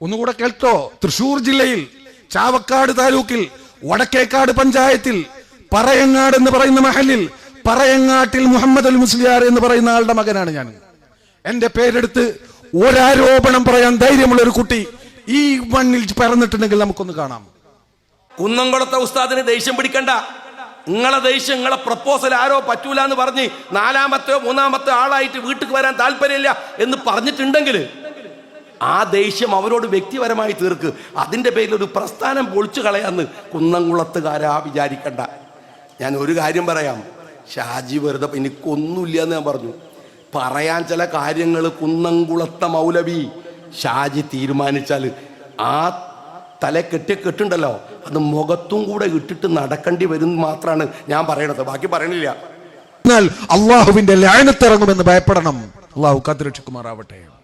ഒന്നുകൂടെ കേൾക്കോ തൃശൂർ ജില്ലയിൽ ചാവക്കാട് താലൂക്കിൽ വടക്കേക്കാട് പഞ്ചായത്തിൽ പറയങ്ങാട് എന്ന് പറയുന്ന മഹലിൽ പറയങ്ങാട്ടിൽ മുഹമ്മദ് അൽ മുസ്ലിയാർ എന്ന് പറയുന്ന ആളുടെ മകനാണ് ഞാൻ. എന്റെ പേരെടുത്ത് ഒരാരോപണം പറയാൻ ധൈര്യമുള്ള ഒരു കുട്ടി ഈ മണ്ണിൽ പിറന്നിട്ടുണ്ടെങ്കിൽ നമുക്കൊന്ന് കാണാം. കുന്നംകുളത്തെ ഉസ്താദിന് ദേഷ്യം പിടിക്കണ്ട. നിങ്ങളെ ദേഷ്യം നിങ്ങളെ പ്രപ്പോസൽ ആരോ പറ്റൂല എന്ന് പറഞ്ഞ് നാലാമത്തെയോ മൂന്നാമത്തെ ആളായിട്ട് വീട്ടിൽ വരാൻ താല്പര്യമില്ല എന്ന് പറഞ്ഞിട്ടുണ്ടെങ്കിൽ ആ ദേഷ്യം അവരോട് വ്യക്തിപരമായി തീർക്ക്. അതിന്റെ പേരിൽ ഒരു പ്രസ്ഥാനം പൊളിച്ചു കളയാന്ന് കുന്നംകുളത്തുകാരാ വിചാരിക്കണ്ട. ഞാൻ ഒരു കാര്യം പറയാം. ഷാജി വെറുതെ എനിക്കൊന്നുമില്ല എന്ന് ഞാൻ പറഞ്ഞു. പറയാൻ ചില കാര്യങ്ങൾ കുന്നംകുളത്ത മൗലവി ഷാജി തീരുമാനിച്ചാൽ ആ തല കെട്ടി കെട്ടുണ്ടല്ലോ. അത് മുഖത്തും കൂടെ ഇട്ടിട്ട് നടക്കേണ്ടി വരും മാത്രമാണ് ഞാൻ പറയണത്. ബാക്കി പറയണില്ല. എന്നാൽ അള്ളാഹുവിന്റെ ലായനത്തിറങ്ങുമെന്ന് ഭയപ്പെടണം. അള്ളാഹു കാത്തുരക്ഷിക്കുമാറാവട്ടെ.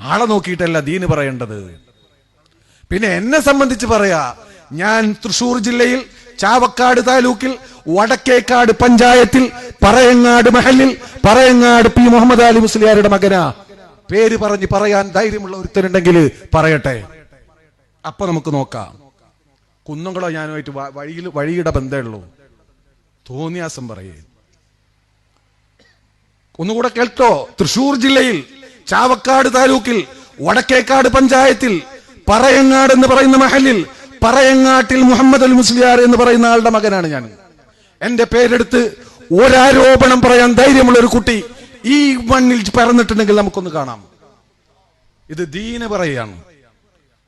ആളെ നോക്കിയിട്ടല്ല ദീന് പറയേണ്ടത്. പിന്നെ എന്നെ സംബന്ധിച്ച് പറയാ ഞാൻ തൃശൂർ ജില്ലയിൽ ചാവക്കാട് താലൂക്കിൽ വടക്കേക്കാട് പഞ്ചായത്തിൽ പറയങ്ങാട് മഹലിൽ പറയങ്ങാട് പി മുഹമ്മദ് അലി മുസ്ലിയാരുടെ മകനാ. പേര് പറഞ്ഞ് പറയാൻ ധൈര്യമുള്ള ഒരുത്തരുണ്ടെങ്കിൽ പറയട്ടെ. അപ്പൊ നമുക്ക് നോക്കാം. കുന്നംകുളം ഞാനുമായിട്ട് വഴിയിൽ വഴിയുടെ ബന്ധമുള്ളൂ തോന്നിയാസം പറയേ. ഒന്നുകൂടെ കേൾക്കോ തൃശൂർ ജില്ലയിൽ ചാവക്കാട് താലൂക്കിൽ വടക്കേക്കാട് പഞ്ചായത്തിൽ പറയങ്ങാട് എന്ന് പറയുന്ന മഹലിൽ പറയങ്ങാട്ടിൽ മുഹമ്മദ് അൽ മുസ്ലിയാർ എന്ന് പറയുന്ന ആളുടെ മകനാണ് ഞാൻ. എന്റെ പേരെടുത്ത് ഒരാരോപണം പറയാൻ ധൈര്യമുള്ള ഒരു കുട്ടി ഈ മണ്ണിൽ പറന്നിട്ടുണ്ടെങ്കിൽ നമുക്കൊന്ന് കാണാം. ഇത് ദീന പറയാണ്.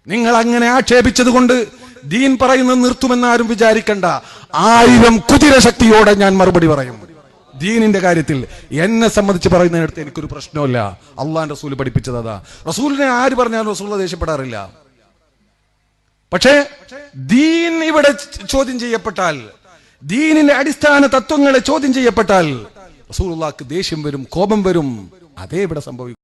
നിങ്ങൾ അങ്ങനെ ആക്ഷേപിച്ചത് കൊണ്ട് ദീൻ പറയുന്നത് നിർത്തുമെന്ന് ആരും വിചാരിക്കണ്ട. ആയിരം കുതിര ശക്തിയോടെ ഞാൻ മറുപടി പറയും. ദീനിന്റെ കാര്യത്തിൽ എന്നെ സംബന്ധിച്ച് പറയുന്നതിനടുത്ത് എനിക്കൊരു പ്രശ്നമില്ല അള്ളാഹാൻ റസൂൽ പഠിപ്പിച്ചത് അതാ. റസൂലിനെ ആര് പറഞ്ഞാലും റസൂൽ ദേഷ്യപ്പെടാറില്ല. പക്ഷേ ദീൻ ഇവിടെ ചോദ്യം ചെയ്യപ്പെട്ടാൽ ദീനിന്റെ അടിസ്ഥാന തത്വങ്ങളെ ചോദ്യം ചെയ്യപ്പെട്ടാൽ റസൂലുള്ളാക്ക് ദേഷ്യം വരും കോപം വരും. അതേ ഇവിടെ സംഭവിക്കും.